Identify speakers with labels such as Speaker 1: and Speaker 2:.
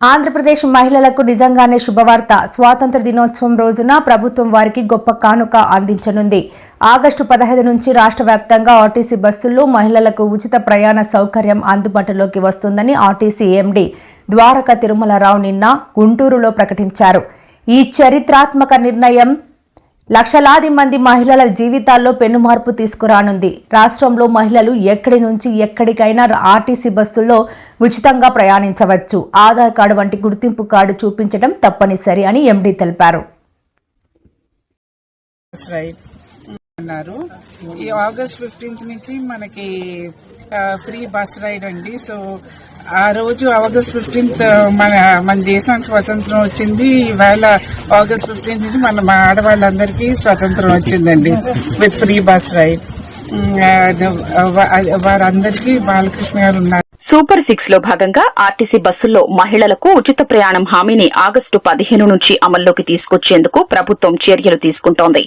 Speaker 1: ఆంధ్రప్రదేశ్ మహిళలకు నిజంగానే శుభవార్త. స్వాతంత్ర దినోత్సవం రోజున ప్రభుత్వం వారికి గొప్ప కానుక అందించనుంది. ఆగస్టు పదహైదు నుంచి రాష్ట్ర వ్యాప్తంగా ఆర్టీసీ బస్సుల్లో మహిళలకు ఉచిత ప్రయాణ సౌకర్యం అందుబాటులోకి వస్తుందని ఆర్టీసీ ఎండీ ద్వారక తిరుమలరావు నిన్న గుంటూరులో ప్రకటించారు. ఈ చరిత్రాత్మక నిర్ణయం లక్షలాది మంది మహిళల జీవితాల్లో పెను మార్పు తీసుకురానుంది. రాష్ట్రంలో మహిళలు ఎక్కడి నుంచి ఎక్కడికైనా ఆర్టీసీ బస్సుల్లో ఉచితంగా ప్రయాణించవచ్చు. ఆధార్ కార్డు వంటి గుర్తింపు కార్డు చూపించడం తప్పనిసరి అని ఎండీ తెలిపారు.
Speaker 2: అన్నారు. ఈ ఆగస్ట్ ఫిఫ్టీన్త్ నుంచి మనకి ఫ్రీ బస్ రైడ్ అండి. సో ఆ రోజు ఆగస్ట్ ఫిఫ్టీన్త్ మన మన దేశానికి స్వతంత్రం వచ్చింది. ఈవేళ ఆగస్ట్ ఫిఫ్టీన్త్ నుంచి మన మా ఆడవాళ్ళందరికీ స్వతంత్రం వచ్చిందండి విత్ ఫ్రీ బస్ రైడ్ వారందరికీ బాలకృష్ణ గారు ఉన్నారు.
Speaker 3: సూపర్ సిక్స్లో భాగంగా ఆర్టీసీ బస్సుల్లో మహిళలకు ఉచిత ప్రయాణం హామీని ఆగస్టు పదిహేను నుంచి అమల్లోకి తీసుకొచ్చేందుకు ప్రభుత్వం చర్యలు తీసుకుంటోంది.